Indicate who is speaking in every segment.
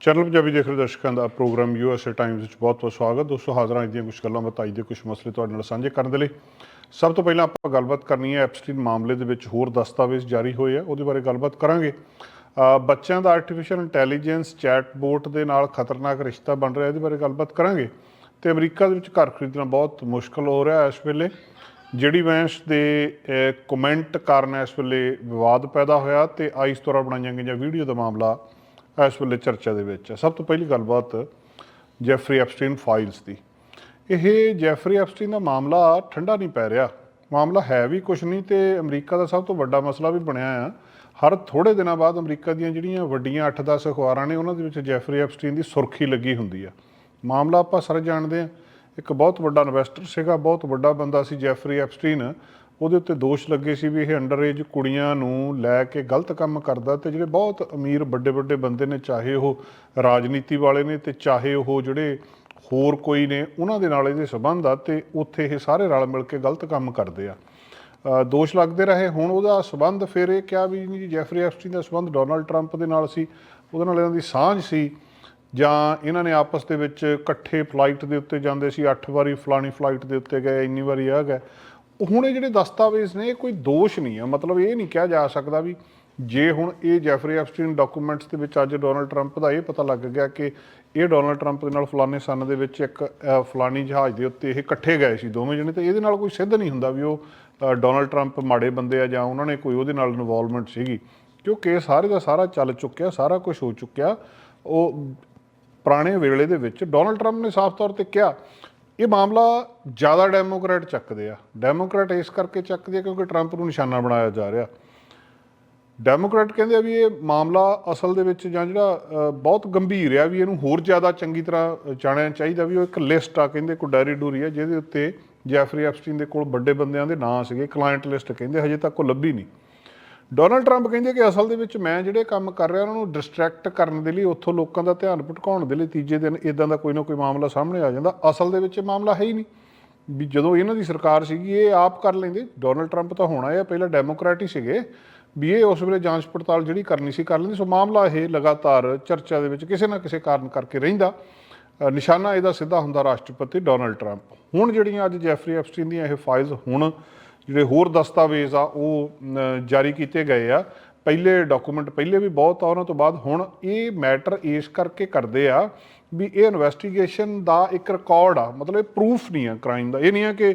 Speaker 1: Channel Punjabi ਦੇਖ ਰਹੇ ਦਰਸ਼ਕਾਂ ਦਾ ਪ੍ਰੋਗਰਾਮ ਯੂਐਸਏ ਟਾਈਮਜ਼ ਵਿੱਚ ਬਹੁਤ-ਬਹੁਤ ਸਵਾਗਤ। ਦੋਸਤੋ, ਹਾਜ਼ਰਾਂ ਅੱਜ ਦੀਆਂ ਕੁਝ ਗੱਲਾਂ ਬਤਾਈ ਦੇ ਕੁਝ ਮਸਲੇ ਤੁਹਾਡੇ ਨਾਲ ਸਾਂਝੇ ਕਰਨ ਦੇ ਲਈ। ਸਭ ਤੋਂ ਪਹਿਲਾਂ ਆਪਾਂ ਗੱਲਬਾਤ ਕਰਨੀ ਹੈ ਐਪਸਟੀਨ ਮਾਮਲੇ ਦੇ ਵਿੱਚ ਹੋਰ ਦਸਤਾਵੇਜ਼ ਜਾਰੀ ਹੋਏ ਆ, ਉਹਦੇ ਬਾਰੇ ਗੱਲਬਾਤ ਕਰਾਂਗੇ। ਬੱਚਿਆਂ ਦਾ ਆਰਟੀਫੀਸ਼ੀਅਲ ਇੰਟੈਲੀਜੈਂਸ ਚੈਟਬੋਟ ਦੇ ਨਾਲ ਖਤਰਨਾਕ ਰਿਸ਼ਤਾ ਬਣ ਰਿਹਾ, ਇਹਦੇ ਬਾਰੇ ਗੱਲਬਾਤ ਕਰਾਂਗੇ। ਤੇ ਅਮਰੀਕਾ ਦੇ ਵਿੱਚ ਘਰ ਖਰੀਦਣਾ ਬਹੁਤ ਮੁਸ਼ਕਲ ਹੋ ਰਿਹਾ ਇਸ ਵੇਲੇ। ਜਿਹੜੀ ਵੈਂਸ ਦੇ ਕਮੈਂਟ ਕਾਰਨ ਇਸ ਵੇਲੇ ਵਿਵਾਦ ਪੈਦਾ ਹੋਇਆ ਤੇ ਆਈਸ ਦੁਆਰਾ ਬਣਾਈਆਂ ਗਈਆਂ ਵੀਡੀਓ ਦਾ ਮਾਮਲਾ ਇਸ ਵੇਲੇ ਚਰਚਾ ਦੇ ਵਿੱਚ ਹੈ। ਸਭ ਤੋਂ ਪਹਿਲੀ ਗੱਲਬਾਤ ਜੈਫਰੀ ਐਪਸਟੀਨ ਫਾਈਲਸ ਦੀ। ਇਹ ਜੈਫਰੀ ਐਪਸਟੀਨ ਦਾ ਮਾਮਲਾ ਠੰਡਾ ਨਹੀਂ ਪੈ ਰਿਹਾ। ਮਾਮਲਾ ਹੈ ਵੀ ਕੁਝ ਨਹੀਂ ਤੇ ਅਮਰੀਕਾ ਦਾ ਸਭ ਤੋਂ ਵੱਡਾ ਮਸਲਾ ਵੀ ਬਣਿਆ ਆ। ਹਰ ਥੋੜੇ ਦਿਨਾਂ ਬਾਅਦ ਅਮਰੀਕਾ ਦੀਆਂ ਜਿਹੜੀਆਂ ਵੱਡੀਆਂ 8-10 ਅਖਬਾਰਾਂ ਨੇ, ਉਹਨਾਂ ਦੇ ਵਿੱਚ ਜੈਫਰੀ ਐਪਸਟੀਨ ਦੀ ਸੁਰਖੀ ਲੱਗੀ ਹੁੰਦੀ ਆ। ਮਾਮਲਾ ਆਪਾਂ ਸਾਰੇ ਜਾਣਦੇ ਆ। ਇੱਕ ਬਹੁਤ ਵੱਡਾ ਇਨਵੈਸਟਰ ਸੀਗਾ, ਬਹੁਤ ਵੱਡਾ ਬੰਦਾ ਸੀ ਜੈਫਰੀ ਐਪਸਟੀਨ ਉਹਦੇ ਉੱਤੇ ਦੋਸ਼ ਲੱਗੇ ਸੀ ਵੀ ਇਹ ਅੰਡਰ ਏਜ ਕੁੜੀਆਂ ਨੂੰ ਲੈ ਕੇ ਗਲਤ ਕੰਮ ਕਰਦਾ ਤੇ ਜਿਹੜੇ ਬਹੁਤ ਅਮੀਰ ਵੱਡੇ ਵੱਡੇ ਬੰਦੇ ਨੇ, ਚਾਹੇ ਉਹ ਰਾਜਨੀਤੀ ਵਾਲੇ ਨੇ ਤੇ ਚਾਹੇ ਉਹ ਜਿਹੜੇ ਹੋਰ ਕੋਈ ਨੇ, ਉਹਨਾਂ ਦੇ ਨਾਲ ਇਹਦੇ ਸਬੰਧ ਆ ਤੇ ਉੱਥੇ ਇਹ ਸਾਰੇ ਰਲ ਮਿਲ ਕੇ ਗਲਤ ਕੰਮ ਕਰਦੇ ਆ। ਦੋਸ਼ ਲੱਗਦੇ ਰਹੇ। ਹੁਣ ਉਹਦਾ ਸਬੰਧ ਫਿਰ ਇਹ ਕਿਹਾ ਵੀ ਨਹੀਂ ਜੀ ਜੈਫਰੀ ਐਪਸਟੀਨ ਦਾ ਸਬੰਧ ਡੋਨਲਡ ਟਰੰਪ ਦੇ ਨਾਲ ਸੀ, ਉਹਦੇ ਨਾਲ ਇਹਨਾਂ ਦੀ ਸਾਂਝ ਸੀ। ਜਾਂ ਇਹਨਾਂ ਨੇ ਆਪਸ ਦੇ ਵਿੱਚ ਇਕੱਠੇ ਫਲਾਈਟ ਦੇ ਉੱਤੇ ਜਾਂਦੇ ਸੀ 8 ਵਾਰੀ ਫਲਾਣੀ ਫਲਾਈਟ ਦੇ ਉੱਤੇ ਗਏ, ਇੰਨੀ ਵਾਰੀ ਆ ਗਏ। ਹੁਣ ਇਹ ਜਿਹੜੇ ਦਸਤਾਵੇਜ਼ ਨੇ ਇਹ ਕੋਈ ਦੋਸ਼ ਨਹੀਂ ਆ। ਮਤਲਬ ਇਹ ਨਹੀਂ ਕਿਹਾ ਜਾ ਸਕਦਾ ਵੀ ਜੇ ਹੁਣ ਇਹ ਜੈਫਰੀ ਐਪਸਟੀਨ ਡਾਕੂਮੈਂਟਸ ਦੇ ਵਿੱਚ ਅੱਜ ਡੋਨਲਡ ਟਰੰਪ ਦਾ ਇਹ ਪਤਾ ਲੱਗ ਗਿਆ ਕਿ ਇਹ ਡੋਨਲਡ ਟਰੰਪ ਦੇ ਨਾਲ ਫਲਾਣੇ ਸਨ ਦੇ ਵਿੱਚ ਇੱਕ ਅ, ਫਲਾਣੀ ਜਹਾਜ਼ ਦੇ ਉੱਤੇ ਇਹ ਇਕੱਠੇ ਗਏ ਸੀ ਦੋਵੇਂ ਜਣੇ ਤੇ ਇਹਦੇ ਨਾਲ ਕੋਈ ਸਿੱਧ ਨਹੀਂ ਹੁੰਦਾ ਵੀ ਉਹ ਡੋਨਲਡ ਟਰੰਪ ਮਾੜੇ ਬੰਦੇ ਆ ਜਾਂ ਉਹਨਾਂ ਨੇ ਕੋਈ ਉਹਦੇ ਨਾਲ ਇਨਵੋਲਵਮੈਂਟ ਸੀਗੀ। ਕਿਉਂਕਿ ਸਾਰੇ ਦਾ ਸਾਰਾ ਚੱਲ ਚੁੱਕਿਆ ਸਾਰਾ ਕੁਝ ਹੋ ਚੁੱਕਿਆ। ਉਹ ਪੁਰਾਣੇ ਵੇਲੇ ਦੇ ਵਿੱਚ ਡੋਨਲਡ ਟਰੰਪ ਨੇ ਸਾਫ਼ ਤੌਰ ਤੇ ਕਿਹਾ ਇਹ ਮਾਮਲਾ ਜ਼ਿਆਦਾ ਡੈਮੋਕ੍ਰੈਟ ਚੱਕਦੇ ਆ। ਡੈਮੋਕ੍ਰੈਟ ਇਸ ਕਰਕੇ ਚੱਕਦੇ ਆ ਕਿਉਂਕਿ ਟਰੰਪ ਨੂੰ ਨਿਸ਼ਾਨਾ ਬਣਾਇਆ ਜਾ ਰਿਹਾ। ਡੈਮੋਕ੍ਰੈਟ ਕਹਿੰਦੇ ਆ ਵੀ ਇਹ ਮਾਮਲਾ ਅਸਲ ਦੇ ਵਿੱਚ ਜਾਂ ਜਿਹੜਾ ਬਹੁਤ ਗੰਭੀਰ ਆ ਵੀ ਇਹਨੂੰ ਹੋਰ ਜ਼ਿਆਦਾ ਚੰਗੀ ਤਰ੍ਹਾਂ ਜਾਣਿਆ ਚਾਹੀਦਾ ਵੀ ਉਹ ਇੱਕ ਲਿਸਟ ਆ ਕਹਿੰਦੇ ਕੋਈ ਡਾਇਰੀ ਡੂਰੀ ਆ ਜਿਹਦੇ ਉੱਤੇ ਜੈਫਰੀ ਐਪਸਟੀਨ ਦੇ ਕੋਲ ਵੱਡੇ ਬੰਦਿਆਂ ਦੇ ਨਾਂ ਸੀਗੇ। ਕਲਾਇੰਟ ਲਿਸਟ ਕਹਿੰਦੇ, ਹਜੇ ਤੱਕ ਉਹ ਲੱਭੀ ਨਹੀਂ। ਡੋਨਲਡ ਟਰੰਪ ਕਹਿੰਦੇ ਕਿ ਅਸਲ ਦੇ ਵਿੱਚ ਮੈਂ ਜਿਹੜੇ ਕੰਮ ਕਰ ਰਿਹਾ, ਉਹਨਾਂ ਨੂੰ ਡਿਸਟਰੈਕਟ ਕਰਨ ਦੇ ਲਈ, ਉੱਥੋਂ ਲੋਕਾਂ ਦਾ ਧਿਆਨ ਭਟਕਾਉਣ ਦੇ ਲਈ ਤੀਜੇ ਦਿਨ ਇਦਾਂ ਦਾ ਕੋਈ ਨਾ ਕੋਈ ਮਾਮਲਾ ਸਾਹਮਣੇ ਆ ਜਾਂਦਾ। ਅਸਲ ਦੇ ਵਿੱਚ ਇਹ ਮਾਮਲਾ ਹੈ ਹੀ ਨਹੀਂ ਵੀ ਜਦੋਂ ਇਹਨਾਂ ਦੀ ਸਰਕਾਰ ਸੀਗੀ, ਇਹ ਆਪ ਕਰ ਲੈਂਦੇ। ਡੋਨਲਡ ਟਰੰਪ ਤਾਂ ਹੋਣਾ ਇਹ ਪਹਿਲਾਂ ਡੈਮੋਕ੍ਰੈਟ ਹੀ ਸੀਗੇ ਵੀ ਇਹ ਉਸ ਵੇਲੇ ਜਾਂਚ ਪੜਤਾਲ ਜਿਹੜੀ ਕਰਨੀ ਸੀ, ਕਰ ਲੈਂਦੇ। ਸੋ ਮਾਮਲਾ ਇਹ ਲਗਾਤਾਰ ਚਰਚਾ ਦੇ ਵਿੱਚ ਕਿਸੇ ਨਾ ਕਿਸੇ ਕਾਰਨ ਕਰਕੇ ਰਹਿੰਦਾ। ਨਿਸ਼ਾਨਾ ਇਹਦਾ ਸਿੱਧਾ ਹੁੰਦਾ ਰਾਸ਼ਟਰਪਤੀ ਡੋਨਲਡ ਟਰੰਪ। ਹੁਣ ਜਿਹੜੀਆਂ ਅੱਜ ਜੈਫਰੀ ਐਪਸਟੀਨ ਦੀਆਂ ਇਹ ਫਾਈਲਸ ਹੁਣ ਜਿਹੜੇ ਹੋਰ ਦਸਤਾਵੇਜ਼ ਆ, ਉਹ ਜਾਰੀ ਕੀਤੇ ਗਏ ਆ। ਪਹਿਲੇ ਡਾਕੂਮੈਂਟ ਪਹਿਲੇ ਵੀ ਬਹੁਤ ਆ, ਉਹਨਾਂ ਤੋਂ ਬਾਅਦ ਹੁਣ ਇਹ ਮੈਟਰ ਇਸ ਕਰਕੇ ਕਰਦੇ ਆ ਵੀ ਇਹ ਇਨਵੈਸਟੀਗੇਸ਼ਨ ਦਾ ਇੱਕ ਰਿਕਾਰਡ ਆ। ਮਤਲਬ ਇਹ ਪ੍ਰੂਫ ਨਹੀਂ ਆ ਕ੍ਰਾਈਮ ਦਾ। ਇਹ ਨਹੀਂ ਆ ਕਿ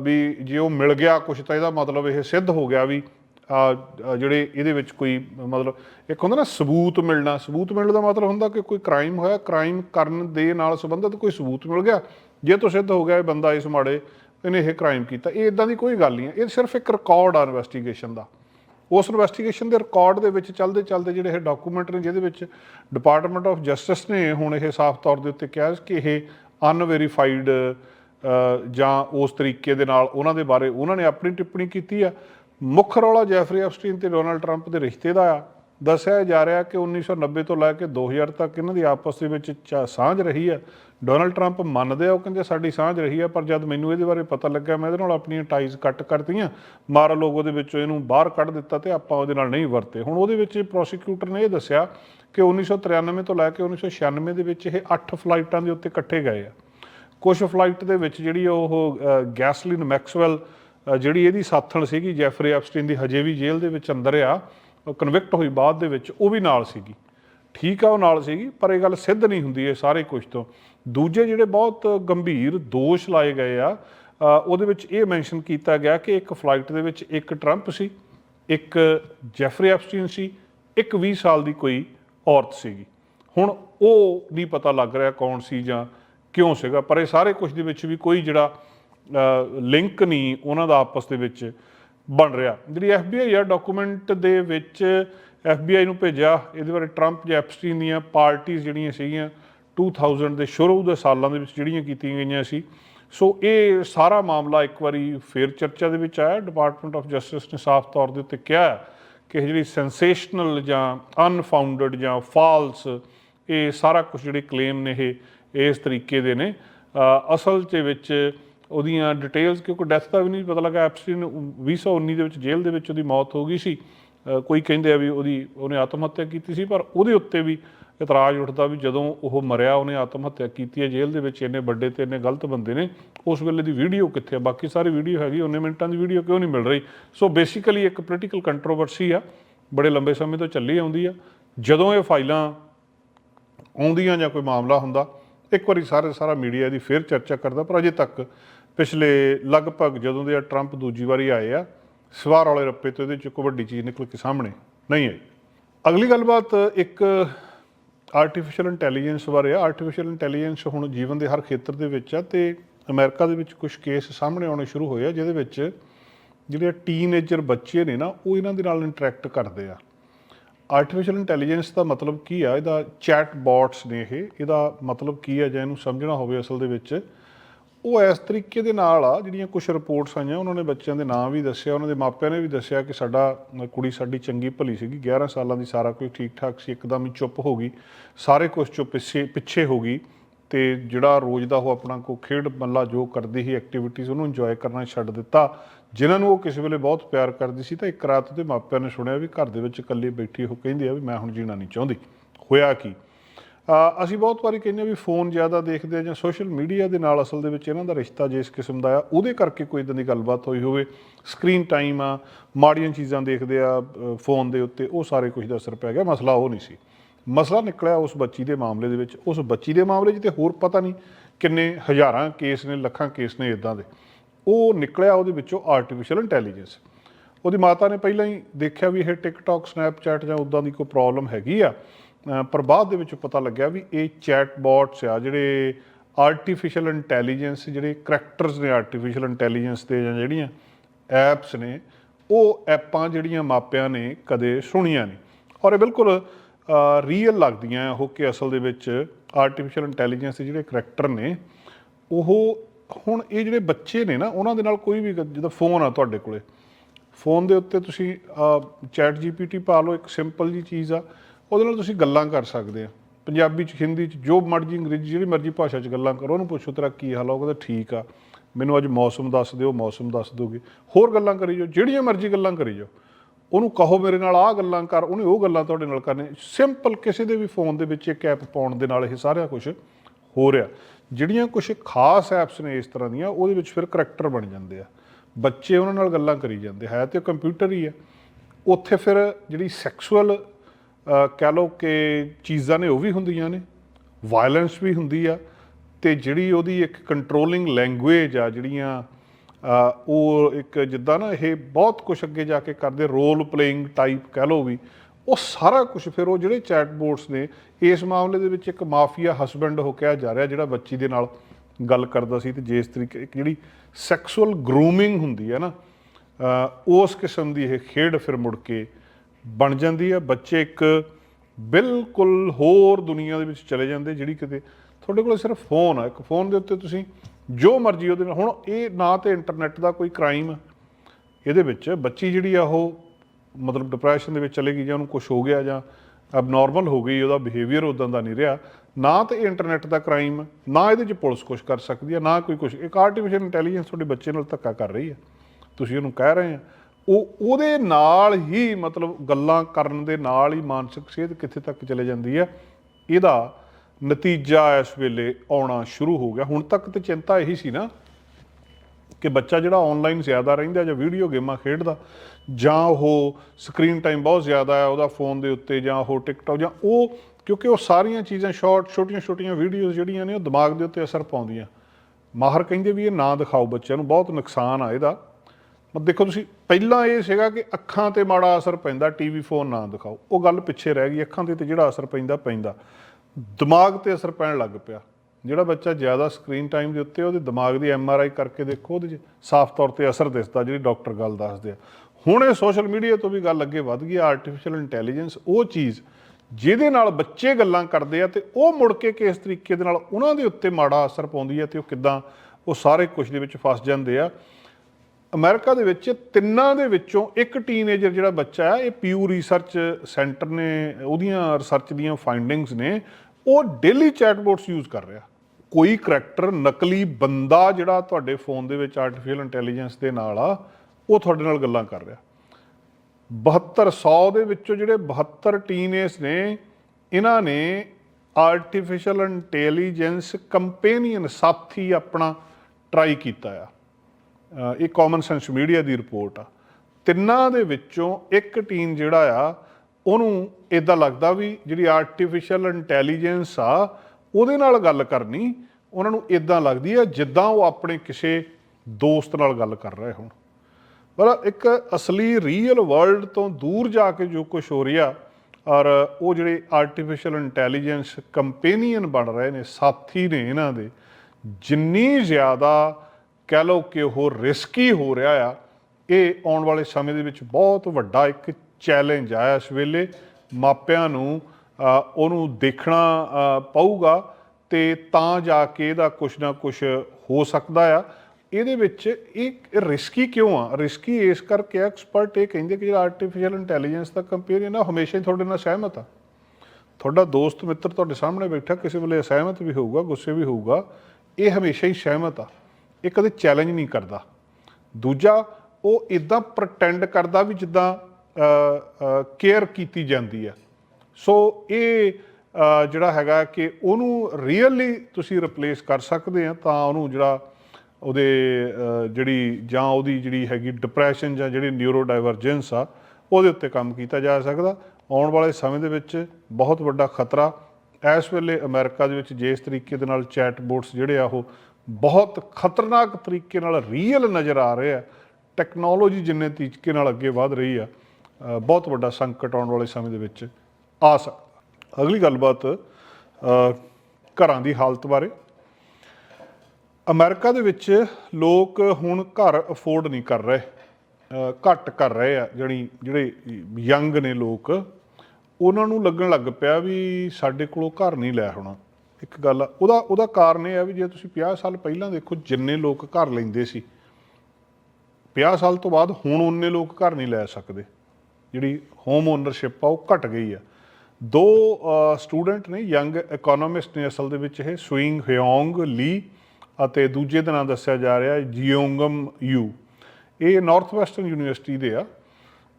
Speaker 1: ਵੀ ਜੇ ਉਹ ਮਿਲ ਗਿਆ ਕੁਝ ਤਾਂ ਇਹਦਾ ਮਤਲਬ ਇਹ ਸਿੱਧ ਹੋ ਗਿਆ ਵੀ ਜਿਹੜੇ ਇਹਦੇ ਵਿੱਚ ਕੋਈ ਮਤਲਬ ਇੱਕ ਹੁੰਦਾ ਨਾ ਸਬੂਤ ਮਿਲਣਾ। ਸਬੂਤ ਮਿਲਣ ਦਾ ਮਤਲਬ ਹੁੰਦਾ ਕਿ ਕੋਈ ਕ੍ਰਾਈਮ ਹੋਇਆ ਕ੍ਰਾਈਮ ਕਰਨ ਦੇ ਨਾਲ ਸੰਬੰਧਿਤ ਕੋਈ ਸਬੂਤ ਮਿਲ ਗਿਆ। ਜੇ ਤੋਂ ਸਿੱਧ ਹੋ ਗਿਆ ਇਹ ਬੰਦਾ ਇਸ ਮਾੜੇ ਇਹਨੇ ਇਹ ਕ੍ਰਾਈਮ ਕੀਤਾ। ਇਹ ਇਦਾਂ ਦੀ ਕੋਈ ਗੱਲ ਨਹੀਂ ਹੈ। ਇਹ ਸਿਰਫ ਇੱਕ ਰਿਕਾਰਡ ਆ ਇਨਵੈਸਟੀਗੇਸ਼ਨ ਦਾ। ਉਸ ਇਨਵੈਸਟੀਗੇਸ਼ਨ ਦੇ ਰਿਕਾਰਡ ਦੇ ਵਿੱਚ ਚੱਲਦੇ ਚੱਲਦੇ ਜਿਹੜੇ ਇਹ ਡਾਕੂਮੈਂਟ ਨੇ, ਜਿਹਦੇ ਵਿੱਚ ਡਿਪਾਰਟਮੈਂਟ ਆਫ ਜਸਟਿਸ ਨੇ ਹੁਣ ਇਹ ਸਾਫ਼ ਤੌਰ ਦੇ ਉੱਤੇ ਕਿਹਾ ਕਿ ਇਹ ਅਨਵੈਰੀਫਾਈਡ ਜਾਂ ਉਸ ਤਰੀਕੇ ਦੇ ਨਾਲ ਉਹਨਾਂ ਦੇ ਬਾਰੇ ਉਹਨਾਂ ਨੇ ਆਪਣੀ ਟਿੱਪਣੀ ਕੀਤੀ ਆ। ਮੁੱਖ ਰੌਲਾ ਜੈਫਰੀ ਐਪਸਟੀਨ ਤੇ ਡੋਨਲਡ ਟਰੰਪ ਦੇ ਰਿਸ਼ਤੇ ਦਾ ਆ। ਦੱਸਿਆ ਜਾ ਰਿਹਾ ਕਿ 1990 ਤੋਂ ਲੈ ਕੇ 2000 ਤੱਕ ਇਹਨਾਂ ਦੀ ਆਪਸ ਦੇ ਵਿੱਚ ਚਾ- ਸਾਂਝ ਰਹੀ ਹੈ। ਡੋਨਲਡ ਟਰੰਪ ਮੰਨਦੇ ਆ ਉਹ ਕਹਿੰਦੇ ਸਾਡੀ ਸਾਂਝ ਰਹੀ ਹੈ ਪਰ ਜਦ ਮੈਨੂੰ ਇਹਦੇ ਬਾਰੇ ਪਤਾ ਲੱਗਾ ਮੈਂ ਇਹਦੇ ਨਾਲ ਆਪਣੀਆਂ ਟਾਈਜ਼ ਕੱਟ ਕਰਤੀਆਂ ਮਾਰ ਲੋਗੋ ਦੇ ਵਿੱਚੋਂ ਇਹਨੂੰ ਬਾਹਰ ਕੱਢ ਦਿੱਤਾ ਤੇ ਆਪਾਂ ਉਹਦੇ ਨਾਲ ਨਹੀਂ ਵਰਤੇ। ਹੁਣ ਉਹਦੇ ਵਿੱਚ ਪ੍ਰੋਸੀਕਿਊਟਰ ਨੇ ਇਹ ਦੱਸਿਆ ਕਿ 1993 ਤੋਂ ਲੈ ਕੇ 1996 ਦੇ ਵਿੱਚ ਇਹ 8 ਫਲਾਈਟਾਂ ਦੇ ਉੱਤੇ ਇਕੱਠੇ ਗਏ ਆ। ਕੁਝ ਫਲਾਈਟ ਦੇ ਵਿੱਚ ਜਿਹੜੀ ਉਹ ਅ, ਗੈਸਲਿਨ ਮੈਕਸਵੈਲ ਜਿਹੜੀ ਇਹਦੀ ਸਾਥਣ ਸੀਗੀ ਜੈਫਰੀ ਐਪਸਟੀਨ ਦੀ ਹਜੇ ਵੀ ਜੇਲ੍ਹ ਦੇ ਵਿੱਚ ਅੰਦਰ ਆ। ਕਨਵਿਕਟ ਹੋਈ ਬਾਅਦ ਦੇ ਵਿੱਚ, ਉਹ ਵੀ ਨਾਲ ਸੀਗੀ। ਠੀਕ ਆ, ਉਹ ਨਾਲ ਸੀਗੀ, ਪਰ ਇਹ ਗੱਲ ਸਿੱਧ ਨਹੀਂ ਹੁੰਦੀ ਇਹ ਸਾਰੇ ਕੁਝ ਤੋਂ। ਦੂਜੇ ਜਿਹੜੇ ਬਹੁਤ ਗੰਭੀਰ ਦੋਸ਼ ਲਾਏ ਗਏ ਆ ਉਹਦੇ ਵਿੱਚ ਇਹ ਮੈਂਸ਼ਨ ਕੀਤਾ ਗਿਆ ਕਿ ਇੱਕ ਫਲਾਈਟ ਦੇ ਵਿੱਚ ਇੱਕ ਟਰੰਪ ਸੀ, ਇੱਕ ਜੈਫਰੀ ਐਪਸਟੀਨ ਸੀ, ਇੱਕ 20 ਸਾਲ ਦੀ ਕੋਈ ਔਰਤ ਸੀਗੀ। ਹੁਣ ਉਹ ਨਹੀਂ ਪਤਾ ਲੱਗ ਰਿਹਾ ਕੌਣ ਸੀ ਜਾਂ ਕਿਉਂ ਸੀਗਾ, ਪਰ ਇਹ ਸਾਰੇ ਕੁਝ ਦੇ ਵਿੱਚ ਵੀ ਕੋਈ ਜਿਹੜਾ ਲਿੰਕ ਨਹੀਂ ਉਹਨਾਂ ਦਾ ਆਪਸ ਦੇ ਵਿੱਚ ਬਣ ਰਿਹਾ। ਜਿਹੜੀ FBI ਆ ਡਾਕੂਮੈਂਟ ਦੇ ਵਿੱਚ FBI ਨੂੰ ਭੇਜਿਆ, ਇਹਦੇ ਬਾਰੇ ਟਰੰਪ ਜਾਂ ਐਪਸਟੀਨ ਦੀਆਂ ਪਾਰਟੀਆਂ ਜਿਹੜੀਆਂ ਸੀਗੀਆਂ 2000 ਦੇ ਸ਼ੁਰੂ ਦੇ ਸਾਲਾਂ ਦੇ ਵਿੱਚ ਜਿਹੜੀਆਂ ਕੀਤੀਆਂ ਗਈਆਂ ਸੀ। ਸੋ ਇਹ ਸਾਰਾ ਮਾਮਲਾ ਇੱਕ ਵਾਰੀ ਫੇਰ ਚਰਚਾ ਦੇ ਵਿੱਚ ਆਇਆ। ਡਿਪਾਰਟਮੈਂਟ ਆਫ ਜਸਟਿਸ ਨੇ ਸਾਫ਼ ਤੌਰ ਦੇ ਉੱਤੇ ਕਿਹਾ ਕਿ ਇਹ ਜਿਹੜੀ ਸੈਂਸੇਸ਼ਨਲ ਜਾਂ ਅਨਫਾਊਂਡਡ ਜਾਂ ਫਾਲਸ ਇਹ ਸਾਰਾ ਕੁਝ ਜਿਹੜੇ ਕਲੇਮ ਨੇ ਇਹ, ਇਸ ਤਰੀਕੇ ਦੇ ਨੇ। ਅਸਲ ਦੇ ਵਿੱਚ ਉਹਦੀਆਂ ਡਿਟੇਲਸ ਕਿਉਂਕਿ ਡੈਥ ਦਾ ਵੀ ਨਹੀਂ ਪਤਾ ਲੱਗਾ ਐਪਸਟੀਨ 2019 ਦੇ ਵਿੱਚ ਜੇਲ੍ਹ ਦੇ ਵਿੱਚ ਉਹਦੀ ਮੌਤ ਹੋ ਗਈ ਸੀ। ਕੋਈ ਕਹਿੰਦੇ ਆ ਵੀ ਉਹਦੀ, ਉਹਨੇ ਆਤਮ ਹੱਤਿਆ ਕੀਤੀ ਸੀ, ਪਰ ਉਹਦੇ ਉੱਤੇ ਵੀ ਇਤਰਾਜ਼ ਉੱਠਦਾ ਵੀ ਜਦੋਂ ਉਹ ਮਰਿਆ, ਉਹਨੇ ਆਤਮ ਹੱਤਿਆ ਕੀਤੀ ਹੈ ਜੇਲ੍ਹ ਦੇ ਵਿੱਚ, ਇੰਨੇ ਵੱਡੇ ਤੇ ਇੰਨੇ ਗਲਤ ਬੰਦੇ ਨੇ। ਉਸ ਵੇਲੇ ਦੀ ਵੀਡੀਓ ਕਿੱਥੇ ਆ? ਬਾਕੀ ਸਾਰੀ ਵੀਡੀਓ ਹੈਗੀ, ਉਹਨੇ ਮਿੰਟਾਂ ਦੀ ਵੀਡੀਓ ਕਿਉਂ ਨਹੀਂ ਮਿਲ ਰਹੀ? ਸੋ ਬੇਸਿਕਲੀ ਇੱਕ ਪੋਲੀਟੀਕਲ ਕੰਟਰੋਵਰਸੀ ਆ, ਬੜੇ ਲੰਬੇ ਸਮੇਂ ਤੋਂ ਚੱਲੀ ਆਉਂਦੀ ਆ। ਜਦੋਂ ਇਹ ਫਾਈਲਾਂ ਆਉਂਦੀਆਂ ਜਾਂ ਕੋਈ ਮਾਮਲਾ ਹੁੰਦਾ, ਇੱਕ ਵਾਰੀ ਸਾਰੇ ਸਾਰਾ ਮੀਡੀਆ ਦੀ ਫਿਰ ਚਰਚਾ ਕਰਦਾ, ਪਰ ਅਜੇ ਤੱਕ ਪਿਛਲੇ ਲਗਭਗ ਜਦੋਂ ਦੇ ਆ ਟਰੰਪ ਦੂਜੀ ਵਾਰੀ ਆਏ ਆ, ਸਵਾਰ ਵਾਲੇ ਰੱਪੇ ਤੋਂ ਇਹਦੇ ਚ ਕੋਈ ਵੱਡੀ ਚੀਜ਼ ਨਿਕਲ ਕੇ ਸਾਹਮਣੇ ਨਹੀਂ ਆਈ। ਅਗਲੀ ਗੱਲਬਾਤ ਇੱਕ ਆਰਟੀਫੀਸ਼ੀਅਲ ਇੰਟੈਲੀਜੈਂਸ ਬਾਰੇ ਆ। ਆਰਟੀਫੀਸ਼ੀਅਲ ਇੰਟੈਲੀਜੈਂਸ ਹੁਣ ਜੀਵਨ ਦੇ ਹਰ ਖੇਤਰ ਦੇ ਵਿੱਚ ਆ ਤੇ ਅਮਰੀਕਾ ਦੇ ਵਿੱਚ ਕੁਝ ਕੇਸ ਸਾਹਮਣੇ ਆਉਣੇ ਸ਼ੁਰੂ ਹੋਏ ਆ, ਜਿਹਦੇ ਵਿੱਚ ਜਿਹੜੇ ਟੀਨੇਜਰ ਬੱਚੇ ਨੇ ਨਾ, ਉਹ ਇਹਨਾਂ ਦੇ ਨਾਲ ਇੰਟਰੈਕਟ ਕਰਦੇ ਆ। ਆਰਟੀਫੀਸ਼ੀਅਲ ਇੰਟੈਲੀਜੈਂਸ ਦਾ ਮਤਲਬ ਕੀ ਆ? ਇਹਦਾ ਚੈਟ ਬੋਟਸ ਨੇ ਇਹ। ਇਹਦਾ ਮਤਲਬ ਕੀ ਆ ਜੇ ਇਹਨੂੰ ਸਮਝਣਾ ਹੋਵੇ ਅਸਲ ਦੇ ਵਿੱਚ ਉਹ ਇਸ ਤਰੀਕੇ ਦੇ ਨਾਲ ਆ, ਜਿਹੜੀਆਂ ਕੁਝ ਰਿਪੋਰਟਸ ਆਈਆਂ, ਉਹਨਾਂ ਨੇ ਬੱਚਿਆਂ ਦੇ ਨਾਂ ਵੀ ਦੱਸਿਆ, ਉਹਨਾਂ ਦੇ ਮਾਪਿਆਂ ਨੇ ਵੀ ਦੱਸਿਆ ਕਿ ਸਾਡਾ ਕੁੜੀ ਸਾਡੀ ਚੰਗੀ ਭਲੀ ਸੀਗੀ 11 ਸਾਲਾਂ ਦੀ ਸਾਰਾ ਕੁਝ ਠੀਕ ਠਾਕ ਸੀ, ਇੱਕਦਮ ਹੀ ਚੁੱਪ ਹੋ ਗਈ, ਸਾਰੇ ਕੁਝ ਚੁੱਪ ਪਿੱਛੇ ਪਿੱਛੇ ਹੋ ਗਈ ਤੇ ਜਿਹੜਾ ਰੋਜ਼ ਦਾ ਉਹ ਆਪਣਾ ਕੋ ਖੇਡ ਮੱਲਾ ਜੋ ਕਰਦੀ ਸੀ ਐਕਟੀਵਿਟੀਜ਼ ਉਹਨੂੰ ਇੰਜੋਏ ਕਰਨਾ ਛੱਡ ਦਿੱਤਾ। ਜਿਨ੍ਹਾਂ ਨੂੰ ਉਹ ਕਿਸੇ ਵੇਲੇ ਬਹੁਤ ਪਿਆਰ ਕਰਦੀ ਸੀ, ਤਾਂ ਇੱਕ ਰਾਤ ਉਹਦੇ ਮਾਪਿਆਂ ਨੇ ਸੁਣਿਆ ਵੀ ਘਰ ਦੇ ਵਿੱਚ ਇਕੱਲੀ ਬੈਠੀ ਉਹ ਕਹਿੰਦੀ ਆ ਵੀ ਮੈਂ ਹੁਣ ਜੀਣਾ ਨਹੀਂ ਚਾਹੁੰਦੀ। ਹੋਇਆ ਕੀ? ਅਸੀਂ ਬਹੁਤ ਵਾਰੀ ਕਹਿੰਦੇ ਆ ਵੀ ਫੋਨ ਜ਼ਿਆਦਾ ਦੇਖਦੇ ਆ ਜਾਂ ਸੋਸ਼ਲ ਮੀਡੀਆ ਦੇ ਨਾਲ ਅਸਲ ਦੇ ਵਿੱਚ ਇਹਨਾਂ ਦਾ ਰਿਸ਼ਤਾ ਜਿਸ ਕਿਸਮ ਦਾ ਆ, ਉਹਦੇ ਕਰਕੇ ਕੋਈ ਇਦਾਂ ਦੀ ਗੱਲਬਾਤ ਹੋਈ ਹੋਵੇ। ਸਕਰੀਨ ਟਾਈਮ ਆ, ਮਾੜੀਆਂ ਚੀਜ਼ਾਂ ਦੇਖਦੇ ਆ ਫੋਨ ਦੇ ਉੱਤੇ, ਉਹ ਸਾਰੇ ਕੁਝ ਦਾ ਅਸਰ ਪੈ ਗਿਆ, ਮਸਲਾ ਉਹ ਨਹੀਂ ਸੀ। ਮਸਲਾ ਨਿਕਲਿਆ ਉਸ ਬੱਚੀ ਦੇ ਮਾਮਲੇ ਦੇ ਵਿੱਚ। ਉਸ ਬੱਚੀ ਦੇ ਮਾਮਲੇ 'ਚ ਤੇ ਹੋਰ ਪਤਾ ਨਹੀਂ ਕਿੰਨੇ ਹਜ਼ਾਰਾਂ ਕੇਸ ਨੇ, ਲੱਖਾਂ ਕੇਸ ਨੇ ਇਦਾਂ ਦੇ। ਉਹ ਨਿਕਲਿਆ ਉਹਦੇ ਵਿੱਚੋਂ ਆਰਟੀਫੀਸ਼ੀਅਲ ਇੰਟੈਲੀਜੈਂਸ ਉਹਦੀ ਮਾਤਾ ਨੇ ਪਹਿਲਾਂ ਹੀ ਦੇਖਿਆ ਵੀ ਇਹ ਟਿਕਟੌਕ ਸਨੈਪਚੈਟ ਜਾਂ ਉਦਾਂ ਦੀ ਕੋਈ ਪ੍ਰੋਬਲਮ ਹੈਗੀ ਆ। ਪਰ ਬਾਅਦ ਦੇ ਵਿੱਚ ਪਤਾ ਲੱਗਿਆ ਵੀ ਇਹ ਚੈਟਬੋਟਸ ਆ, ਜਿਹੜੇ ਆਰਟੀਫੀਸ਼ੀਅਲ ਇੰਟੈਲੀਜੈਂਸ ਜਿਹੜੇ ਕਰੈਕਟਰਸ ਨੇ ਆਰਟੀਫੀਸ਼ੀਅਲ ਇੰਟੈਲੀਜੈਂਸ ਦੇ ਜਾਂ ਜਿਹੜੀਆਂ ਐਪਸ ਨੇ, ਉਹ ਐਪਾਂ ਜਿਹੜੀਆਂ ਮਾਪਿਆਂ ਨੇ ਕਦੇ ਸੁਣੀਆਂ ਨਹੀਂ। ਔਰ ਇਹ ਬਿਲਕੁਲ ਰੀਅਲ ਲੱਗਦੀਆਂ ਆ, ਉਹ ਕਿ ਅਸਲ ਦੇ ਵਿੱਚ ਆਰਟੀਫੀਸ਼ੀਅਲ ਇੰਟੈਲੀਜੈਂਸ ਦੇ ਜਿਹੜੇ ਕਰੈਕਟਰ ਨੇ, ਉਹ ਹੁਣ ਇਹ ਜਿਹੜੇ ਬੱਚੇ ਨੇ ਨਾ, ਉਹਨਾਂ ਦੇ ਨਾਲ ਕੋਈ ਵੀ ਗ- ਫੋਨ ਆ ਤੁਹਾਡੇ ਕੋਲੇ ਫੋਨ ਦੇ ਉੱਤੇ ਤੁਸੀਂ ਚੈਟ ਜੀਪੀਟੀ ਪਾ ਲਓ, ਇੱਕ ਸਿੰਪਲ ਜੀ ਚੀਜ਼ ਆ ਉਹਦੇ ਨਾਲ ਤੁਸੀਂ ਗੱਲਾਂ ਕਰ ਸਕਦੇ ਆ। ਪੰਜਾਬੀ ਚ, ਹਿੰਦੀ ਚ, ਜੋ ਮਰਜ਼ੀ ਅੰਗਰੇਜ਼ੀ ਜਿਹੜੀ ਮਰਜ਼ੀ ਭਾਸ਼ਾ ਚ ਗੱਲਾਂ ਕਰੋ, ਉਹਨੂੰ ਪੁੱਛੋ ਤੇਰਾ ਕੀ ਹਾਲ ਆ, ਉਹ ਕਹਿੰਦਾ ਠੀਕ ਆ। ਮੈਨੂੰ ਅੱਜ ਮੌਸਮ ਦੱਸ ਦਿਓ, ਮੌਸਮ ਦੱਸ ਦੋਗੇ। ਹੋਰ ਗੱਲਾਂ ਕਰੀ ਜਾਓ, ਜਿਹੜੀਆਂ ਮਰਜ਼ੀ ਗੱਲਾਂ ਕਰੀ ਜਾਓ। ਉਹਨੂੰ ਕਹੋ ਮੇਰੇ ਨਾਲ, ਆਹ ਗੱਲਾਂ ਕਰ, ਉਹਨੇ ਉਹ ਗੱਲਾਂ ਤੁਹਾਡੇ ਨਾਲ ਕਰਨੇ ਸਿੰਪਲ ਕਿਸੇ ਦੇ ਵੀ ਫੋਨ ਦੇ ਵਿੱਚ ਇੱਕ ਐਪ ਪਾਉਣ ਦੇ ਨਾਲ ਇਹ ਸਾਰਾ ਕੁਝ ਹੋ ਰਿਹਾ। ਜਿਹੜੀਆਂ ਕੁਝ ਖਾਸ ਐਪਸ ਨੇ ਇਸ ਤਰ੍ਹਾਂ ਦੀਆਂ, ਉਹਦੇ ਵਿੱਚ ਫਿਰ ਕਰੈਕਟਰ ਬਣ ਜਾਂਦੇ ਆ। ਬੱਚੇ ਉਹਨਾਂ ਨਾਲ ਗੱਲਾਂ ਕਰੀ ਜਾਂਦੇ ਹੈ ਤੇ ਕੰਪਿਊਟਰ ਹੀ ਆ। ਉੱਥੇ ਫਿਰ ਜਿਹੜੀ ਸੈਕਸੁਅਲ ਕਹਿ ਲਓ ਕਿ ਚੀਜ਼ਾਂ ਨੇ ਉਹ ਵੀ ਹੁੰਦੀਆਂ ਨੇ ਵਾਇਲੈਂਸ ਵੀ ਹੁੰਦੀ ਆ, ਤੇ ਜਿਹੜੀ ਉਹਦੀ ਇੱਕ ਕੰਟਰੋਲਿੰਗ ਲੈਂਗੁਏਜ ਆ, ਜਿਹੜੀਆਂ ਉਹ ਇੱਕ ਜਿੱਦਾਂ ਨਾ ਇਹ ਬਹੁਤ ਕੁਝ ਅੱਗੇ ਜਾ ਕੇ ਕਰਦੇ ਰੋਲ ਪਲੇਇੰਗ ਟਾਈਪ ਕਹਿ ਲਓ ਵੀ, ਉਹ ਸਾਰਾ ਕੁਝ ਫਿਰ ਉਹ ਜਿਹੜੇ ਚੈਟ ਨੇ, ਇਸ ਮਾਮਲੇ ਦੇ ਵਿੱਚ ਇੱਕ ਮਾਫੀਆ ਹਸਬੈਂਡ ਹੋ ਕਿਹਾ ਜਾ ਰਿਹਾ, ਜਿਹੜਾ ਬੱਚੀ ਦੇ ਨਾਲ ਗੱਲ ਕਰਦਾ ਸੀ ਤੇ ਜਿਸ ਤਰੀਕੇ, ਇੱਕ ਜਿਹੜੀ ਸੈਕਸੁਅਲ ਗਰੂਮਿੰਗ ਹੁੰਦੀ ਹੈ ਨਾ ਉਸ ਕਿਸਮ ਦੀ ਇਹ ਖੇਡ ਫਿਰ ਮੁੜ ਕੇ ਬਣ ਜਾਂਦੀ ਹੈ, ਬੱਚੇ ਇੱਕ ਬਿਲਕੁਲ ਹੋਰ ਦੁਨੀਆ ਦੇ ਵਿੱਚ ਚਲੇ ਜਾਂਦੇ, ਜਿਹੜੀ ਕਿਤੇ ਤੁਹਾਡੇ ਕੋਲ ਸਿਰਫ ਫੋਨ ਆ, ਇੱਕ ਫੋਨ ਦੇ ਉੱਤੇ ਤੁਸੀਂ ਜੋ ਮਰਜ਼ੀ ਉਹਦੇ ਨਾਲ, ਹੁਣ ਇਹ ਨਾ ਤੇ ਇੰਟਰਨੈਟ ਦਾ ਕੋਈ ਕ੍ਰਾਈਮ ਇਹਦੇ ਵਿੱਚ ਬੱਚੀ ਜਿਹੜੀ ਆ ਉਹ ਮਤਲਬ ਡਿਪਰੈਸ਼ਨ ਦੇ ਵਿੱਚ ਚਲੇ ਗਈ ਜਾਂ ਉਹਨੂੰ ਕੁਝ ਹੋ ਗਿਆ ਜਾਂ ਅਬਨੋਰਮਲ ਹੋ ਗਈ, ਉਹਦਾ ਬਿਹੇਵੀਅਰ ਉਦਾਂ ਦਾ ਨਹੀਂ ਰਿਹਾ, ਨਾ ਤੇ ਇੰਟਰਨੈਟ ਦਾ ਕ੍ਰਾਈਮ ਨਾ ਇਹਦੇ 'ਚ ਪੁਲਿਸ ਕੁਝ ਕਰ ਸਕਦੀ ਹੈ ਨਾ ਕੋਈ ਕੁਝ ਇੱਕ ਆਰਟੀਫੀਸ਼ੀਅਲ ਇੰਟੈਲੀਜੈਂਸ ਤੁਹਾਡੇ ਬੱਚੇ ਨਾਲ ਧੱਕਾ ਕਰ ਰਹੀ ਹੈ ਤੁਸੀਂ ਉਹਨੂੰ ਕਹਿ ਰਹੇ ਆ ਉਹ ਉਹਦੇ ਨਾਲ ਹੀ ਮਤਲਬ ਗੱਲਾਂ ਕਰਨ ਦੇ ਨਾਲ ਹੀ ਮਾਨਸਿਕ ਸਿਹਤ ਕਿੱਥੇ ਤੱਕ ਚਲੇ ਜਾਂਦੀ ਹੈ, ਇਹਦਾ ਨਤੀਜਾ ਇਸ ਵੇਲੇ ਆਉਣਾ ਸ਼ੁਰੂ ਹੋ ਗਿਆ। ਹੁਣ ਤੱਕ ਤੇ ਚਿੰਤਾ ਇਹੀ ਸੀ ਨਾ ਕਿ ਬੱਚਾ ਜਿਹੜਾ ਆਨਲਾਈਨ ਜ਼ਿਆਦਾ ਰਹਿੰਦਾ ਜਾਂ ਵੀਡੀਓ ਗੇਮਾਂ ਖੇਡਦਾ, ਜਾਂ ਉਹ ਸਕਰੀਨ ਟਾਈਮ ਬਹੁਤ ਜ਼ਿਆਦਾ ਹੈ ਉਹਦਾ ਫੋਨ ਦੇ ਉੱਤੇ ਜਾਂ ਉਹ ਟਿਕਟੌਕ ਜਾਂ ਉਹ, ਕਿਉਂਕਿ ਉਹ ਸਾਰੀਆਂ ਚੀਜ਼ਾਂ ਸ਼ਾਰਟ ਛੋਟੀਆਂ ਛੋਟੀਆਂ ਵੀਡੀਓਜ਼ ਜਿਹੜੀਆਂ ਨੇ ਉਹ ਦਿਮਾਗ ਦੇ ਉੱਤੇ ਅਸਰ ਪਾਉਂਦੀਆਂ। ਮਾਹਰ ਕਹਿੰਦੇ ਵੀ ਇਹ ਨਾ ਦਿਖਾਓ ਬੱਚਿਆਂ ਨੂੰ, ਬਹੁਤ ਨੁਕਸਾਨ ਆ ਇਹਦਾ। ਮਤ ਦੇਖੋ ਤੁਸੀਂ, ਪਹਿਲਾਂ ਇਹ ਸੀਗਾ ਕਿ ਅੱਖਾਂ ਤੇ ਮਾੜਾ ਅਸਰ ਪੈਂਦਾ ਟੀਵੀ ਫੋਨ ਨਾ ਦਿਖਾਓ। ਉਹ ਗੱਲ ਪਿੱਛੇ ਰਹਿ ਗਈ, ਅੱਖਾਂ ਤੇ ਤੇ ਜਿਹੜਾ ਅਸਰ ਪੈਂਦਾ ਪੈਂਦਾ। ਦਿਮਾਗ ਤੇ ਅਸਰ ਪੈਣ ਲੱਗ ਪਿਆ। ਜਿਹੜਾ ਬੱਚਾ ਜ਼ਿਆਦਾ ਸਕਰੀਨ ਟਾਈਮ ਦੇ ਉੱਤੇ, ਉਹਦੇ ਦਿਮਾਗ ਦੀ ਐਮ ਆਰ ਆਈ ਕਰਕੇ ਦੇਖੋ, ਉਹਦੇ 'ਚ ਸਾਫ਼ ਤੌਰ ਤੇ ਅਸਰ ਦਿਸਦਾ, ਜਿਹੜੀ ਡਾਕਟਰ ਗੱਲ ਦੱਸਦੇ ਆ। ਹੁਣ ਇਹ ਸੋਸ਼ਲ ਮੀਡੀਆ ਤੋਂ ਵੀ ਗੱਲ ਅੱਗੇ ਵੱਧ ਗਈ ਆਰਟੀਫੀਸ਼ੀਅਲ ਇੰਟੈਲੀਜੈਂਸ ਉਹ ਚੀਜ਼ ਜਿਹਦੇ ਨਾਲ ਬੱਚੇ ਗੱਲਾਂ ਕਰਦੇ ਆ ਤੇ ਉਹ ਮੁੜ ਕੇ ਕਿਸ ਤਰੀਕੇ ਦੇ ਨਾਲ ਉਹਨਾਂ ਦੇ ਉੱਤੇ ਮਾੜਾ ਅਸਰ ਪਾਉਂਦੀ ਹੈ ਤੇ ਉਹ ਕਿਦਾਂ, ਉਹ ਸਾਰੇ ਕੁਝ ਦੇ ਵਿੱਚ ਫਸ ਜਾਂਦੇ ਆ। ਅਮਰੀਕਾ ਦੇ ਵਿੱਚ ਤਿੰਨਾਂ ਦੇ ਵਿੱਚੋਂ ਇੱਕ ਟੀਨੇਜਰ ਜਿਹੜਾ ਬੱਚਾ ਹੈ, ਇਹ ਪਿਊ ਰਿਸਰਚ ਸੈਂਟਰ ਨੇ, ਉਹਦੀਆਂ ਰਿਸਰਚ ਦੀਆਂ ਫਾਈਂਡਿੰਗਸ ਨੇ, ਉਹ ਡੇਲੀ ਚੈਟਬੋਟਸ ਯੂਜ਼ ਕਰ ਰਿਹਾ। ਕੋਈ ਕਰੈਕਟਰ ਨਕਲੀ ਬੰਦਾ ਜਿਹੜਾ ਤੁਹਾਡੇ ਫੋਨ ਦੇ ਵਿੱਚ ਆਰਟੀਫੀਸ਼ੀਅਲ ਇੰਟੈਲੀਜੈਂਸ ਦੇ ਨਾਲ ਆ, ਉਹ ਤੁਹਾਡੇ ਨਾਲ ਗੱਲਾਂ ਕਰ ਰਿਹਾ। 7200 ਦੇ ਵਿੱਚੋਂ ਜਿਹੜੇ 72 ਟੀਨੇਜ ਨੇ, ਇਹਨਾਂ ਨੇ ਆਰਟੀਫੀਸ਼ੀਅਲ ਇੰਟੈਲੀਜੈਂਸ ਕੰਪੇਨੀਅਨ ਸਾਥੀ ਆਪਣਾ ਟਰਾਈ ਕੀਤਾ ਆ। ਇਹ ਕਾਮਨ ਸੈਂਸ ਮੀਡੀਆ ਦੀ ਰਿਪੋਰਟ ਆ। ਤਿੰਨਾਂ ਦੇ ਵਿੱਚੋਂ ਇੱਕ ਟੀਮ ਜਿਹੜਾ ਆ, ਉਹਨੂੰ ਇਦਾਂ ਲੱਗਦਾ ਵੀ ਜਿਹੜੀ ਆਰਟੀਫੀਸ਼ੀਅਲ ਇੰਟੈਲੀਜੈਂਸ ਆ, ਉਹਦੇ ਨਾਲ ਗੱਲ ਕਰਨੀ, ਉਹਨਾਂ ਨੂੰ ਇਦਾਂ ਲੱਗਦੀ ਆ ਜਿੱਦਾਂ ਉਹ ਆਪਣੇ ਕਿਸੇ ਦੋਸਤ ਨਾਲ ਗੱਲ ਕਰ ਰਹੇ ਹੋਣ। ਪਰ ਇੱਕ ਅਸਲੀ ਰੀਅਲ ਵਰਲਡ ਤੋਂ ਦੂਰ ਜਾ ਕੇ ਜੋ ਕੁਝ ਹੋ ਰਿਹਾ, ਔਰ ਉਹ ਜਿਹੜੇ ਆਰਟੀਫੀਸ਼ੀਅਲ ਇੰਟੈਲੀਜੈਂਸ ਕੰਪੇਨੀਅਨ ਬਣ ਰਹੇ ਨੇ, ਸਾਥੀ ਨੇ ਇਹਨਾਂ ਦੇ, ਜਿੰਨੀ ਜ਼ਿਆਦਾ ਕਹਿ ਲਓ ਕਿ ਉਹ ਰਿਸਕੀ ਹੋ ਰਿਹਾ ਆ, ਇਹ ਆਉਣ ਵਾਲੇ ਸਮੇਂ ਦੇ ਵਿੱਚ ਬਹੁਤ ਵੱਡਾ ਇੱਕ ਚੈਲੰਜ ਆ ਇਸ ਵੇਲੇ। ਮਾਪਿਆਂ ਨੂੰ ਉਹਨੂੰ ਦੇਖਣਾ ਪਊਗਾ ਤੇ ਤਾਂ ਜਾ ਕੇ ਇਹਦਾ ਕੁਝ ਨਾ ਕੁਝ ਹੋ ਸਕਦਾ ਆ। ਇਹਦੇ ਵਿੱਚ ਇਹ ਰਿਸਕੀ ਕਿਉਂ ਆ? ਰਿਸਕੀ ਇਸ ਕਰਕੇ ਐਕਸਪਰਟ ਇਹ ਕਹਿੰਦੇ ਕਿ ਜਿਹੜਾ ਆਰਟੀਫੀਸ਼ੀਅਲ ਇੰਟੈਲੀਜੈਂਸ ਦਾ ਕੰਪੇਅਰ ਕੰਪੇਰੀਅਨ ਨਾ ਹਮੇਸ਼ਾ ਹੀ ਤੁਹਾਡੇ ਨਾਲ ਸਹਿਮਤ ਆ। ਤੁਹਾਡਾ ਦੋਸਤ, ਮਿੱਤਰ ਤੁਹਾਡੇ ਸਾਹਮਣੇ ਬੈਠਾ, ਕਿਸੇ ਵੇਲੇ ਅਸਹਿਮਤ ਵੀ ਹੋਊਗਾ, ਗੁੱਸੇ ਵੀ ਹੋਊਗਾ, ਇਹ ਹਮੇਸ਼ਾ ਹੀ ਸਹਿਮਤ ਆ। ਇਹ ਕਦੇ ਚੈਲੰਜ ਨਹੀਂ ਕਰਦਾ। ਦੂਜਾ, ਉਹ ਇਦਾਂ ਪ੍ਰਟੈਂਡ ਕਰਦਾ ਵੀ ਜਿੱਦਾਂ ਕੇਅਰ ਕੀਤੀ ਜਾਂਦੀ ਹੈ। ਸੋ ਇਹ ਜਿਹੜਾ ਹੈਗਾ ਕਿ ਉਹਨੂੰ ਰੀਅਲੀ ਤੁਸੀਂ ਰਿਪਲੇਸ ਕਰ ਸਕਦੇ ਆ ਤਾਂ ਉਹਨੂੰ ਜਿਹੜਾ ਉਹਦੇ ਜਿਹੜੀ ਜਾਂ ਉਹਦੀ ਜਿਹੜੀ ਹੈਗੀ ਡਿਪਰੈਸ਼ਨ ਜਾਂ ਜਿਹੜੀ ਨਿਊਰੋ ਡਾਈਵਰਜੈਂਸ ਆ, ਉਹਦੇ ਉੱਤੇ ਕੰਮ ਕੀਤਾ ਜਾ ਸਕਦਾ। ਆਉਣ ਵਾਲੇ ਸਮੇਂ ਦੇ ਵਿੱਚ ਬਹੁਤ ਵੱਡਾ ਖਤਰਾ। ਇਸ ਵੇਲੇ ਅਮਰੀਕਾ ਦੇ ਵਿੱਚ ਜਿਸ ਤਰੀਕੇ ਦੇ ਨਾਲ ਚੈਟ ਬੋਟਸ ਜਿਹੜੇ ਆ ਉਹ ਬਹੁਤ ਖਤਰਨਾਕ ਤਰੀਕੇ ਨਾਲ ਰੀਅਲ ਨਜ਼ਰ ਆ ਰਿਹਾ ਟੈਕਨੋਲੋਜੀ ਜਿੰਨੇ ਤਰੀਕੇ ਨਾਲ ਅੱਗੇ ਵਧ ਰਹੀ ਆ ਬਹੁਤ ਵੱਡਾ ਸੰਕਟ ਆਉਣ ਵਾਲੇ ਸਮੇਂ ਦੇ ਵਿੱਚ ਆ ਸਕਦਾ। ਅਗਲੀ ਗੱਲਬਾਤ ਘਰਾਂ ਦੀ ਹਾਲਤ ਬਾਰੇ। ਅਮਰੀਕਾ ਦੇ ਵਿੱਚ ਲੋਕ ਹੁਣ ਘਰ ਅਫੋਰਡ ਨਹੀਂ ਕਰ ਰਹੇ ਘੱਟ ਕਰ ਰਹੇ ਆ। ਜਿਹੜੀ ਜਿਹੜੇ ਯੰਗ ਨੇ ਲੋਕ, ਉਹਨਾਂ ਨੂੰ ਲੱਗਣ ਲੱਗ ਪਿਆ ਵੀ ਸਾਡੇ ਕੋਲੋਂ ਘਰ ਨਹੀਂ ਲੈ ਹੋਣਾ। ਇੱਕ ਗੱਲ ਆ, ਉਹਦਾ ਉਹਦਾ ਕਾਰਨ ਇਹ ਆ ਵੀ ਜੇ ਤੁਸੀਂ 50 ਸਾਲ ਪਹਿਲਾਂ ਦੇਖੋ ਜਿੰਨੇ ਲੋਕ ਘਰ ਲੈਂਦੇ ਸੀ 50 ਸਾਲ ਤੋਂ ਬਾਅਦ ਹੁਣ ਉਹਨੇ ਲੋਕ ਘਰ ਨਹੀਂ ਲੈ ਸਕਦੇ। ਜਿਹੜੀ ਹੋਮ ਓਨਰਸ਼ਿਪ ਆ ਉਹ ਘਟ ਗਈ ਆ। ਦੋ ਸਟੂਡੈਂਟ ਨੇ ਯੰਗ ਇਕਨੋਮਿਸਟ ਨੇ ਅਸਲ ਦੇ ਵਿੱਚ ਇਹ ਸਵਿੰਗ ਹਿਓਂਗ ਲੀ ਅਤੇ ਦੂਜੇ ਦਾ ਨਾਮ ਦੱਸਿਆ ਜਾ ਰਿਹਾ ਹੈ ਜਿਓਂਗਮ ਯੂ ਇਹ ਨਾਰਥ ਵੈਸਟਰਨ ਯੂਨੀਵਰਸਿਟੀ ਦੇ ਆ।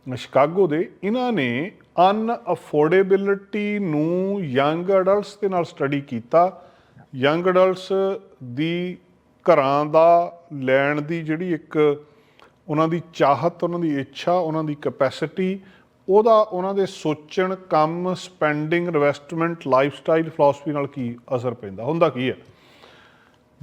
Speaker 1: ਸ਼ਿਕਾਗੋ ਦੇ, ਇਹਨਾਂ ਨੇ ਅਨਅਫੋਰਡੇਬਿਲਿਟੀ ਨੂੰ ਯੰਗ ਅਡਲਟਸ ਦੇ ਨਾਲ ਸਟੱਡੀ ਕੀਤਾ। ਯੰਗ ਅਡਲਟਸ ਦੀ ਘਰਾਂ ਦਾ ਲੈਣ ਦੀ ਜਿਹੜੀ ਇੱਕ ਉਹਨਾਂ ਦੀ ਚਾਹਤ, ਉਹਨਾਂ ਦੀ ਇੱਛਾ, ਉਹਨਾਂ ਦੀ ਕਪੈਸਿਟੀ, ਉਹਦਾ ਉਹਨਾਂ ਦੇ ਸੋਚਣ, ਕੰਮ, spending, investment, lifestyle, philosophy ਨਾਲ ਕੀ ਅਸਰ ਪੈਂਦਾ, ਹੁੰਦਾ ਕੀ ਹੈ?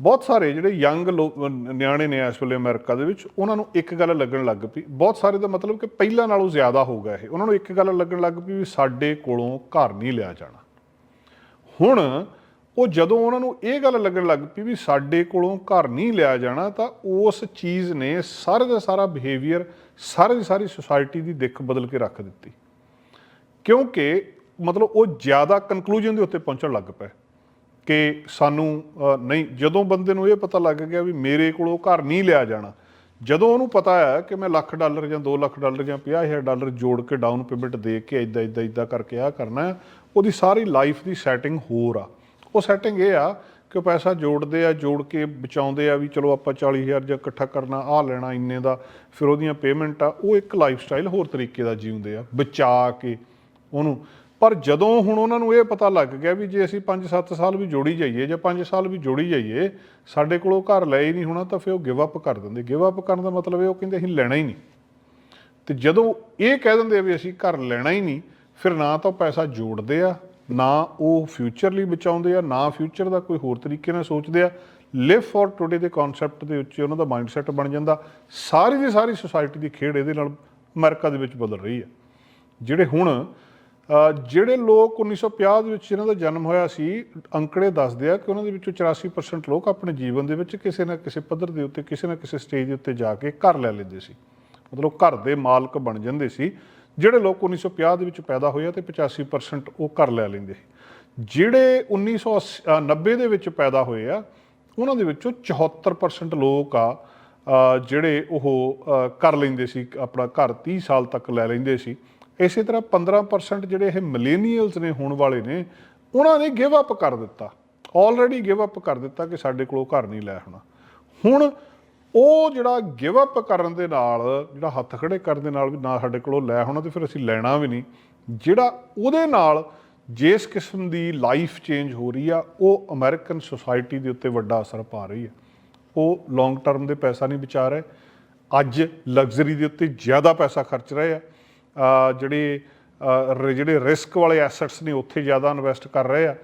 Speaker 1: ਬਹੁਤ ਸਾਰੇ ਜਿਹੜੇ ਯੰਗ ਲੋਕ ਨਿਆਣੇ ਨੇ ਇਸ ਵੇਲੇ ਅਮਰੀਕਾ ਦੇ ਵਿੱਚ, ਉਹਨਾਂ ਨੂੰ ਇੱਕ ਗੱਲ ਲੱਗਣ ਲੱਗ ਪਈ। ਬਹੁਤ ਸਾਰੇ ਦਾ ਮਤਲਬ ਕਿ ਪਹਿਲਾਂ ਨਾਲੋਂ ਜ਼ਿਆਦਾ ਹੋ ਗਿਆ ਇਹ। ਉਹਨਾਂ ਨੂੰ ਇੱਕ ਗੱਲ ਲੱਗਣ ਲੱਗ ਪਈ ਵੀ ਸਾਡੇ ਕੋਲੋਂ ਘਰ ਨਹੀਂ ਲਿਆ ਜਾਣਾ। ਹੁਣ ਉਹ ਜਦੋਂ ਉਹਨਾਂ ਨੂੰ ਇਹ ਗੱਲ ਲੱਗਣ ਲੱਗ ਪਈ ਵੀ ਸਾਡੇ ਕੋਲੋਂ ਘਰ ਨਹੀਂ ਲਿਆ ਜਾਣਾ, ਤਾਂ ਉਸ ਚੀਜ਼ ਨੇ ਸਾਰੇ ਦਾ ਸਾਰਾ ਬਿਹੇਵੀਅਰ ਸਾਰੀ ਦੀ ਸਾਰੀ ਸੁਸਾਇਟੀ ਦੀ ਦਿੱਖ ਬਦਲ ਕੇ ਰੱਖ ਦਿੱਤੀ। ਕਿਉਂਕਿ ਮਤਲਬ ਉਹ ਜ਼ਿਆਦਾ ਕਨਕਲੂਜਨ ਦੇ ਉੱਤੇ ਪਹੁੰਚਣ ਲੱਗ ਪਏ। ਕਿ ਸਾਨੂੰ ਨਹੀਂ ਜਦੋਂ ਬੰਦੇ ਨੂੰ ਇਹ ਪਤਾ ਲੱਗ ਗਿਆ ਵੀ ਮੇਰੇ ਕੋਲੋਂ ਘਰ ਨਹੀਂ ਲਿਆ ਜਾਣਾ ਜਦੋਂ ਉਹਨੂੰ ਪਤਾ ਆ ਕਿ ਮੈਂ ਲੱਖ ਡਾਲਰ ਜਾਂ 2 ਲੱਖ ਡਾਲਰ ਜਾਂ 50000 ਡਾਲਰ ਜੋੜ ਕੇ ਡਾਊਨ ਪੇਮੈਂਟ ਦੇ ਕੇ ਇਦਾਂ ਇਦਾਂ ਇਦਾਂ ਕਰਕੇ ਆ ਕਰਨਾ ਹੈ, ਉਹਦੀ ਸਾਰੀ ਲਾਈਫ ਦੀ ਸੈਟਿੰਗ ਹੋਰ ਆ। ਉਹ ਸੈਟਿੰਗ ਇਹ ਆ ਕਿ ਉਹ ਪੈਸਾ ਜੋੜਦੇ ਆ ਜੋੜ ਕੇ ਬਚਾਉਂਦੇ ਆ ਵੀ ਚਲੋ ਆਪਾਂ 40000 ਜਾਂ ਇਕੱਠਾ ਕਰਨਾ ਆ ਲੈਣਾ ਇੰਨੇ ਦਾ ਫਿਰ ਉਹਦੀਆਂ ਪੇਮੈਂਟ ਆ ਉਹ ਇੱਕ ਲਾਈਫ ਸਟਾਈਲ ਹੋਰ ਤਰੀਕੇ ਦਾ ਜੀਉਂਦੇ ਆ ਬਚਾ ਕੇ ਉਹਨੂੰ। ਪਰ ਜਦੋਂ ਹੁਣ ਉਹਨਾਂ ਨੂੰ ਇਹ ਪਤਾ ਲੱਗ ਗਿਆ ਵੀ ਜੇ ਅਸੀਂ 5-7 ਸਾਲ ਵੀ ਜੋੜੀ ਜਾਈਏ, ਜਾਂ 5 ਸਾਲ ਵੀ ਜੋੜੀ ਜਾਈਏ, ਸਾਡੇ ਕੋਲੋਂ ਘਰ ਲੈ ਹੀ ਨਹੀਂ ਹੋਣਾ ਤਾਂ ਫਿਰ ਉਹ ਗਿਵ ਅਪ ਕਰ ਦਿੰਦੇ। ਗਿਵ ਅਪ ਕਰਨ ਦਾ ਮਤਲਬ ਇਹ ਉਹ ਕਹਿੰਦੇ ਅਸੀਂ ਲੈਣਾ ਹੀ ਨਹੀਂ। ਤੇ ਜਦੋਂ ਇਹ ਕਹਿ ਦਿੰਦੇ ਆ ਵੀ ਅਸੀਂ ਘਰ ਲੈਣਾ ਹੀ ਨਹੀਂ, ਫਿਰ ਨਾ ਤਾਂ ਉਹ ਪੈਸਾ ਜੋੜਦੇ ਆ, ਨਾ ਉਹ ਫਿਊਚਰ ਲਈ ਬਚਾਉਂਦੇ ਆ, ਨਾ ਫਿਊਚਰ ਦਾ ਕੋਈ ਹੋਰ ਤਰੀਕੇ ਨਾਲ ਸੋਚਦੇ ਆ। ਲਿਵ ਫॉर ਟੁਡੇ ਦੇ ਕਨਸੈਪਟ ਦੇ ਉੱਤੇ ਉਹਨਾਂ ਦਾ ਮਾਈਂਡਸੈਟ ਬਣ ਜਾਂਦਾ। ਸਾਰੀ ਦੀ ਸਾਰੀ ਸੁਸਾਇਟੀ ਦੀ ਖੇਡ ਇਹਦੇ ਨਾਲ ਅਮਰੀਕਾ ਦੇ ਵਿੱਚ ਬਦਲ ਰਹੀ ਹੈ। ਜਿਹੜੇ ਹੁਣ ਜਿਹੜੇ ਲੋਕ 1950 ਦੇ ਵਿੱਚ ਜਿਨ੍ਹਾਂ ਦਾ ਜਨਮ ਹੋਇਆ ਸੀ, ਅੰਕੜੇ ਦੱਸਦੇ ਆ ਕਿ ਉਹਨਾਂ ਦੇ ਵਿੱਚੋਂ 84% ਲੋਕ ਆਪਣੇ ਜੀਵਨ ਦੇ ਵਿੱਚ ਕਿਸੇ ਨਾ ਕਿਸੇ ਪੱਧਰ ਦੇ ਉੱਤੇ, ਕਿਸੇ ਨਾ ਕਿਸੇ ਸਟੇਜ ਦੇ ਉੱਤੇ ਜਾ ਕੇ ਘਰ ਲੈ ਲੈਂਦੇ ਸੀ। ਮਤਲਬ ਘਰ ਦੇ ਮਾਲਕ ਬਣ ਜਾਂਦੇ ਸੀ। ਜਿਹੜੇ ਲੋਕ 1950 ਦੇ ਵਿੱਚ ਪੈਦਾ ਹੋਏ ਆ ਤੇ 85% ਉਹ ਘਰ ਲੈ ਲੈਂਦੇ ਸੀ। ਜਿਹੜੇ 1990 ਦੇ ਵਿੱਚ ਪੈਦਾ ਹੋਏ ਆ, ਉਹਨਾਂ ਦੇ ਵਿੱਚੋਂ 74% ਲੋਕ ਆ ਜਿਹੜੇ ਉਹ ਕਰ ਲੈਂਦੇ ਸੀ, ਆਪਣਾ ਘਰ 30 ਸਾਲ ਤੱਕ ਲੈ ਲੈਂਦੇ ਸੀ। ਇਸੇ ਤਰ੍ਹਾਂ 15% ਜਿਹੜੇ ਇਹ ਮਿਲੇਨੀਅਲਸ ਨੇ ਹੋਣ ਵਾਲੇ ਨੇ, ਉਹਨਾਂ ਨੇ ਗਿਵ ਅਪ ਕਰ ਦਿੱਤਾ। ਆਲਰੇਡੀ ਗਿਵ ਅਪ ਕਰ ਦਿੱਤਾ ਕਿ ਸਾਡੇ ਕੋਲੋਂ ਘਰ ਨਹੀਂ ਲੈ ਹੋਣਾ ਹੁਣ ਉਹ ਜਿਹੜਾ ਗਿਵ ਅਪ ਕਰਨ ਦੇ ਨਾਲ, ਜਿਹੜਾ ਹੱਥ ਖੜੇ ਕਰਨ ਦੇ ਨਾਲ ਵੀ ਨਾ ਸਾਡੇ ਕੋਲੋਂ ਲੈ ਹੋਣਾ ਤੇ ਫਿਰ ਅਸੀਂ ਲੈਣਾ ਵੀ ਨਹੀਂ, ਜਿਹੜਾ ਉਹਦੇ ਨਾਲ ਜਿਸ ਕਿਸਮ ਦੀ ਲਾਈਫ ਚੇਂਜ ਹੋ ਰਹੀ ਆ, ਉਹ ਅਮਰੀਕਨ ਸੋਸਾਇਟੀ ਦੇ ਉੱਤੇ ਵੱਡਾ ਅਸਰ ਪਾ ਰਹੀ ਹੈ ਉਹ ਲੌਂਗ ਟਰਮ ਦੇ ਪੈਸਾ ਨਹੀਂ ਬਚਾ ਰਹੇ, ਅੱਜ ਲਗਜ਼ਰੀ ਦੇ ਉੱਤੇ ਜ਼ਿਆਦਾ ਪੈਸਾ ਖਰਚ ਰਹੇ ਆ। ਜਿਹੜੇ ਜਿਹੜੇ ਰਿਸਕ ਵਾਲੇ ਐਸੈਟਸ ਨੇ ਉੱਥੇ ਜ਼ਿਆਦਾ ਇਨਵੈਸਟ ਕਰ ਰਹੇ ਆ,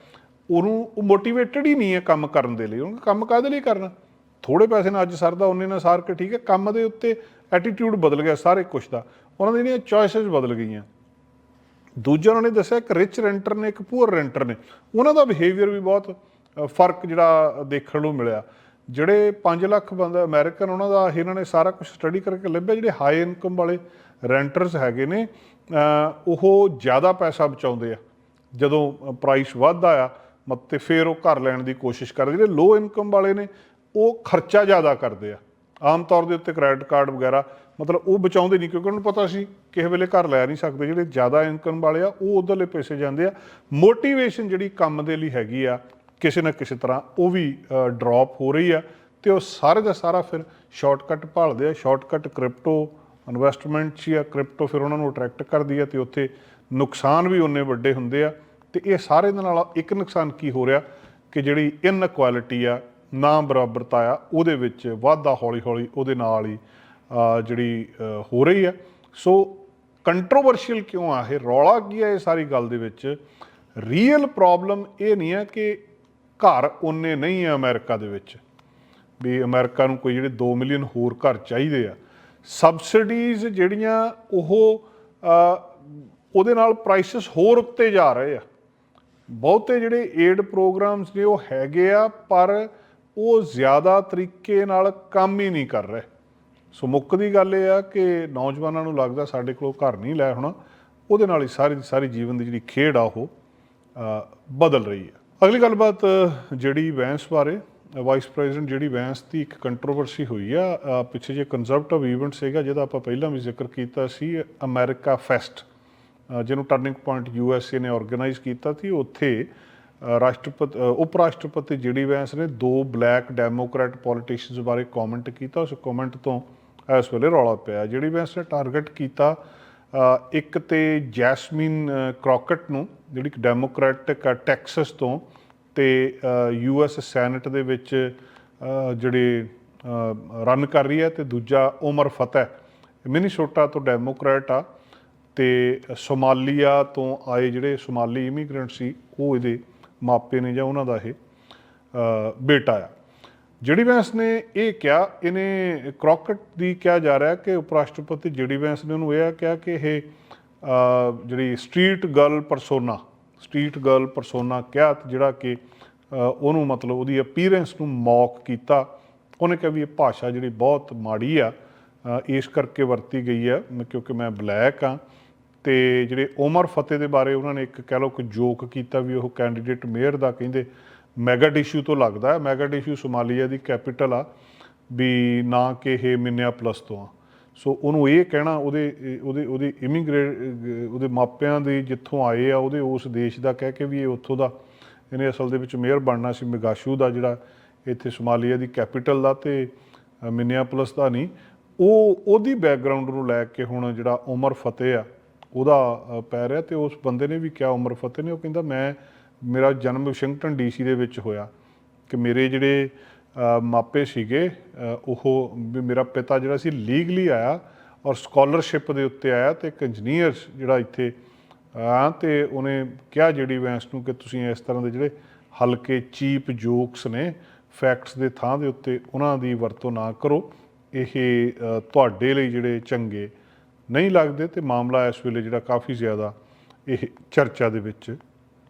Speaker 1: ਉਹਨੂੰ ਉਹ ਮੋਟੀਵੇਟਡ ਹੀ ਨਹੀਂ ਹੈ ਕੰਮ ਕਰਨ ਦੇ ਲਈ। ਉਹਨੂੰ ਕੰਮ ਕਾਹਦੇ ਲਈ ਕਰਨਾ? ਥੋੜੇ ਪੈਸੇ ਨਾਲ ਅੱਜ ਸਰਦਾ ਉਹਨੇ ਨਾਲ ਸਾਰ ਕੇ ਠੀਕ ਹੈ। ਕੰਮ ਦੇ ਉੱਤੇ ਐਟੀਟਿਊਡ ਬਦਲ ਗਿਆ ਸਾਰੇ ਕੁਝ ਦਾ। ਉਹਨਾਂ ਦੀ ਜਿਹੜੀਆਂ ਚੋਇਸਸ ਬਦਲ ਗਈਆਂ। ਦੂਜਾ ਉਹਨਾਂ ਨੇ ਦੱਸਿਆ ਇੱਕ ਰਿਚ ਰੈਂਟਰ ਨੇ, ਇੱਕ ਪੂਅਰ ਰੈਂਟਰ ਨੇ। ਉਹਨਾਂ ਦਾ ਬਿਹੇਵੀਅਰ ਵੀ ਬਹੁਤ ਫ਼ਰਕ ਜਿਹੜਾ ਦੇਖਣ ਨੂੰ ਮਿਲਿਆ। ਜਿਹੜੇ 5 ਲੱਖ ਬੰਦਾ ਅਮਰੀਕਨ, ਉਹਨਾਂ ਦਾ ਇਹਨਾਂ ਨੇ ਸਾਰਾ ਕੁਝ ਸਟੱਡੀ ਕਰਕੇ ਲੱਭਿਆ। ਜਿਹੜੇ ਹਾਈ ਇਨਕਮ ਵਾਲੇ ਰੈਂਟਰਸ ਹੈਗੇ ਨੇ ਉਹ ਜ਼ਿਆਦਾ ਪੈਸਾ ਬਚਾਉਂਦੇ ਆ। ਜਦੋਂ ਪ੍ਰਾਈਸ ਵੱਧਦਾ ਆ, ਮਤ ਤੇ ਫਿਰ ਉਹ ਘਰ ਲੈਣ ਦੀ ਕੋਸ਼ਿਸ਼ ਕਰਦੇ ਜਿਹੜੇ ਲੋ ਇਨਕਮ ਵਾਲੇ ਨੇ, ਉਹ ਖਰਚਾ ਜ਼ਿਆਦਾ ਕਰਦੇ ਆ। ਆਮ ਤੌਰ ਦੇ ਉੱਤੇ ਕ੍ਰੈਡਿਟ ਕਾਰਡ ਵਗੈਰਾ, ਮਤਲਬ ਉਹ ਬਚਾਉਂਦੇ ਨਹੀਂ, ਕਿਉਂਕਿ ਉਹਨਾਂ ਨੂੰ ਪਤਾ ਸੀ, ਕਿਸੇ ਵੇਲੇ ਘਰ ਲੈ ਨਹੀਂ ਸਕਦੇ, ਜਿਹੜੇ ਜ਼ਿਆਦਾ ਇਨਕਮ ਵਾਲੇ ਆ, ਉਹ ਉਧਰਲੇ ਪੈਸੇ ਜਾਂਦੇ ਆ। ਮੋਟੀਵੇਸ਼ਨ ਜਿਹੜੀ ਕੰਮ ਦੇ ਲਈ ਹੈਗੀ ਆ, ਕਿਸੇ ਨਾ ਕਿਸੇ ਤਰ੍ਹਾਂ ਉਹ ਵੀ ਡ੍ਰੌਪ ਹੋ ਰਹੀ ਆ, ਤੇ ਉਹ ਸਾਰੇ ਦਾ ਸਾਰਾ ਫਿਰ ਸ਼ਾਰਟਕਟ ਭਾਲਦੇ ਆ ਸ਼ਾਰਟਕਟ ਕ੍ਰਿਪਟੋ ਇਨਵੈਸਟਮੈਂਟ 'ਚ ਜਾਂ ਕ੍ਰਿਪਟੋ ਫਿਰ ਉਹਨਾਂ ਨੂੰ ਅਟਰੈਕਟ ਕਰਦੀ ਆ ਤੇ ਉੱਥੇ ਨੁਕਸਾਨ ਵੀ ਉਨੇ ਵੱਡੇ ਹੁੰਦੇ ਆ। ਤੇ ਇਹ ਸਾਰੇ ਦੇ ਨਾਲ ਇੱਕ ਨੁਕਸਾਨ ਕੀ ਹੋ ਰਿਹਾ ਕਿ ਜਿਹੜੀ ਇਨਕੁਆਲਿਟੀ ਆ ਨਾ ਬਰਾਬਰਤਾ ਆ, ਉਹਦੇ ਵਿੱਚ ਵਾਧਾ ਹੌਲੀ ਹੌਲੀ ਉਹਦੇ ਨਾਲ ਹੀ ਜਿਹੜੀ ਹੋ ਰਹੀ ਆ। ਸੋ ਕੰਟਰੋਵਰਸ਼ੀਅਲ ਕਿਉਂ ਆ ਇਹ? ਰੌਲਾ ਕੀ ਆ ਇਹ ਸਾਰੀ ਗੱਲ ਦੇ ਵਿੱਚ? ਰੀਅਲ ਪ੍ਰੋਬਲਮ ਇਹ ਨਹੀਂ ਹੈ ਕਿ ਘਰ ਉਹਨੇ ਨਹੀਂ ਆ ਅਮਰੀਕਾ ਦੇ ਵਿੱਚ। ਵੀ ਅਮਰੀਕਾ ਨੂੰ ਕੋਈ ਜਿਹੜੇ 2 ਮਿਲੀਅਨ ਹੋਰ ਘਰ ਚਾਹੀਦੇ ਆ ਸਬਸਿਡੀਜ਼ ਜਿਹੜੀਆਂ ਉਹ ਉਹਦੇ ਨਾਲ ਪ੍ਰਾਈਸਸ ਹੋਰ ਉੱਤੇ ਜਾ ਰਹੇ ਆ। ਬਹੁਤੇ ਜਿਹੜੇ ਏਡ ਪ੍ਰੋਗਰਾਮਸ ਨੇ ਉਹ ਹੈਗੇ ਆ, ਪਰ ਉਹ ਜ਼ਿਆਦਾ ਤਰੀਕੇ ਨਾਲ ਕੰਮ ਹੀ ਨਹੀਂ ਕਰ ਰਹੇ। ਸੋ ਮੁੱਖ ਦੀ ਗੱਲ ਇਹ ਆ ਕਿ ਨੌਜਵਾਨਾਂ ਨੂੰ ਲੱਗਦਾ ਸਾਡੇ ਕੋਲ ਘਰ ਨਹੀਂ ਲੈ ਹੋਣਾ। ਉਹਦੇ ਨਾਲ ਹੀ ਸਾਰੀ ਸਾਰੀ ਜੀਵਨ ਦੀ ਜਿਹੜੀ ਖੇਡ ਆ ਉਹ ਬਦਲ ਰਹੀ ਹੈ ਅਗਲੀ ਗੱਲਬਾਤ ਜਿਹੜੀ ਵੈਂਸ ਬਾਰੇ ਵਾਈਸ ਪ੍ਰੈਜ਼ੀਡੈਂਟ ਜਿਹੜੀ ਬੈਂਸ ਦੀ ਇੱਕ ਕੰਟਰੋਵਰਸੀ ਹੋਈ ਆ ਪਿੱਛੇ ਜੇ ਕੰਜ਼ਰਵੇਟਿਵ ਇਵੈਂਟ ਸੀਗਾ ਜਿਹਦਾ ਆਪਾਂ ਪਹਿਲਾਂ ਵੀ ਜ਼ਿਕਰ ਕੀਤਾ ਸੀ ਅਮਰੀਕਾ ਫੈਸਟ ਜਿਹਨੂੰ Turning Point U S A ਨੇ ਆਰਗੇਨਾਈਜ਼ ਕੀਤਾ ਸੀ ਉੱਥੇ ਅ, ਰਾਸ਼ਟਰਪਤੀ ਉਪ ਰਾਸ਼ਟਰਪਤੀ ਜਿਹੜੀ ਵੈਂਸ ਨੇ ਦੋ ਬਲੈਕ ਡੈਮੋਕ੍ਰੈਟ ਪੋਲੀਟੀਸ਼ੀਅਨਸ ਬਾਰੇ ਕਮੈਂਟ ਕੀਤਾ ਉਸ ਕਮੈਂਟ ਤੋਂ ਇਸ ਵੇਲੇ ਰੌਲਾ ਪਿਆ। ਜਿਹੜੀ ਵੈਂਸ ਨੇ ਟਾਰਗੇਟ ਕੀਤਾ ਇੱਕ ਤੇ ਜੈਸਮੀਨ ਅ, ਕ੍ਰੋਕਟ ਨੂੰ ਜਿਹੜੀ ਡੈਮੋਕ੍ਰੈਟਿਕ ਟੈਕਸਸ ਤੋਂ ਤੇ ਯੂਐਸ ਸੈਨੇਟ ਦੇ ਵਿੱਚ ਜਿਹੜੇ ਰਨ ਕਰ ਰਹੀ ਹੈ ਤੇ ਦੂਜਾ ਉਮਰ ਫਤਿਹ। ਮਿਨੀਸੋਟਾ ਤੋਂ ਡੈਮੋਕ੍ਰੈਟ ਆ ਤੇ ਸੋਮਾਲੀਆ ਤੋਂ ਆਏ ਜਿਹੜੇ ਸੋਮਾਲੀ ਇਮੀਗ੍ਰੈਂਟ ਸੀ, ਉਹ ਇਹਦੇ ਮਾਪੇ ਨੇ ਜਾਂ ਉਹਨਾਂ ਦਾ ਇਹ ਬੇਟਾ ਆ। ਜਿਹੜੀ ਵੈਂਸ ਨੇ ਇਹ ਕਿਹਾ, ਇਹਨੇ ਕ੍ਰੋਕਟ ਦੀ ਕਿਹਾ ਜਾ ਰਿਹਾ ਕਿ ਉਪ ਰਾਸ਼ਟਰਪਤੀ ਜਿਹੜੀ ਵੈਂਸ ਨੇ ਉਹਨੂੰ ਇਹ ਕਿਹਾ ਕਿ ਇਹ ਜਿਹੜੀ street girl persona street girl persona ਕਿਹਾ ਜਿਹੜਾ ਕਿ ਉਹਨੂੰ ਮਤਲਬ ਉਹਦੀ ਅਪੀਅਰੈਂਸ ਨੂੰ ਮੌਕ ਕੀਤਾ। ਉਹਨੇ ਕਿਹਾ ਵੀ ਇਹ ਭਾਸ਼ਾ ਜਿਹੜੀ ਬਹੁਤ ਮਾੜੀ ਆ ਇਸ ਕਰਕੇ ਵਰਤੀ ਗਈ ਆ, ਮ- ਕਿਉਂਕਿ ਮੈਂ ਬਲੈਕ ਆ। ਤੇ ਜਿਹੜੇ ਉਮਰ ਫਤਿਹ ਦੇ ਬਾਰੇ ਉਹਨਾਂ ਨੇ ਇੱਕ ਕਹਿ ਲਓ ਕਿ ਜੋਕ ਕੀਤਾ ਵੀ ਉਹ ਕੈਂਡੀਡੇਟ ਮੇਅਰ ਦਾ, ਕਹਿੰਦੇ ਮੈਗਾਡਿਸ਼ੂ ਤੋਂ ਲੱਗਦਾ ਹੈ। ਮੈਗਾਡਿਸ਼ੂ ਸੋਮਾਲੀਆ ਦੀ ਕੈਪੀਟਲ ਆ, ਵੀ ਨਾ ਕਿ ਇਹ ਮਿੰਨਿਆ ਮਿਨੀਆਪਲਸ ਤੋਂ ਆ। ਸੋ ਉਹਨੂੰ ਇਹ ਕਹਿਣਾ ਉਹਦੇ ਉਹਦੇ ਉਹਦੇ ਇਮੀਗ੍ਰੇਟ ਉਹਦੇ ਮਾਪਿਆਂ ਦੇ ਜਿੱਥੋਂ ਆਏ ਆ ਉਹਦੇ ਉਸ ਦੇਸ਼ ਦਾ ਕਹਿ ਕੇ ਵੀ ਇਹ ਉੱਥੋਂ ਦਾ ਇਹਨੇ ਅਸਲ ਦੇ ਵਿੱਚ ਮੇਅਰ ਬਣਨਾ ਸੀ ਮਿਗਾਸ਼ੂ ਦਾ ਜਿਹੜਾ ਇੱਥੇ ਸੋਮਾਲੀਆ ਦੀ ਕੈਪੀਟਲ ਦਾ ਤੇ ਅ, ਮਿਨੀਆਪੋਲਿਸ ਦਾ ਨਹੀਂ। ਉਹ ਉਹਦੀ ਬੈਕਗ੍ਰਾਉਂਡ ਨੂੰ ਲੈ ਕੇ ਹੁਣ ਜਿਹੜਾ ਉਮਰ ਫਤਿਹ ਆ ਉਹਦਾ ਪੈ ਰਿਹਾ ਤੇ ਉਸ ਬੰਦੇ ਨੇ ਵੀ ਕਿਹਾ ਉਮਰ ਫਤਿਹ ਨੇ ਉਹ ਕਹਿੰਦਾ ਮੈਂ ਮੇਰਾ ਜਨਮ ਵਾਸ਼ਿੰਗਟਨ ਡੀਸੀ ਦੇ ਵਿੱਚ ਹੋਇਆ ਕਿ ਮੇਰੇ ਜਿਹੜੇ ਮਾਪੇ ਸੀਗੇ ਉਹ ਵੀ ਮੇਰਾ ਪਿਤਾ ਜਿਹੜਾ ਸੀ ਲੀਗਲੀ ਆਇਆ ਔਰ ਸਕਾਲਰਸ਼ਿਪ ਦੇ ਉੱਤੇ ਆਇਆ ਤੇ ਇੱਕ ਇੰਜੀਨੀਅਰ ਜਿਹੜਾ ਇੱਥੇ ਆ ਤੇ ਉਹਨੇ ਕਿਹਾ ਜਿਹੜੀ ਵੈਂਸ ਨੂੰ ਕਿ ਤੁਸੀਂ ਇਸ ਤਰ੍ਹਾਂ ਦੇ ਜਿਹੜੇ ਹਲਕੇ ਚੀਪ ਜੋਕਸ ਨੇ ਫੈਕਟਸ ਦੇ ਥਾਂ ਦੇ ਉੱਤੇ ਉਹਨਾਂ ਦੀ ਵਰਤੋਂ ਨਾ ਕਰੋ। ਇਹ ਤੁਹਾਡੇ ਲਈ ਜਿਹੜੇ ਚੰਗੇ ਨਹੀਂ ਲੱਗਦੇ ਤੇ ਮਾਮਲਾ ਇਸ ਵੇਲੇ ਜਿਹੜਾ ਕਾਫੀ ਜ਼ਿਆਦਾ ਇਹ ਚਰਚਾ ਦੇ ਵਿੱਚ